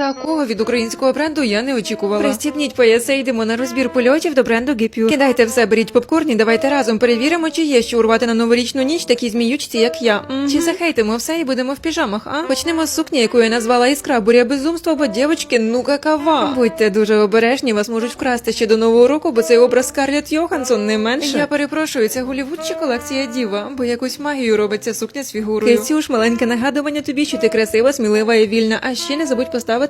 Такого від українського бренду я не очікувала. Пристібніть пояси, йдемо на розбір польотів до бренду Гіпю. Кидайте все, беріть попкорн і давайте разом перевіримо, чи є що урвати на новорічну ніч такі зміючці, як я. Мгм. Чи захейтимо все і будемо в піжамах, а? Почнемо з сукні, яку я назвала іскра, буря безумства, бо дівчатки, ну какава. Будьте дуже обережні, вас можуть вкрасти ще до нового року, бо цей образ Скарлетт Йоханссон не менше. Я перепрошую, це Голівуд чи колекція діва, бо якусь магію робить ця сукня з фігурою. Кицюш, маленьке нагадування тобі, що ти красива, смілива і вільна. А ще не забудь поставити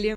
неділі.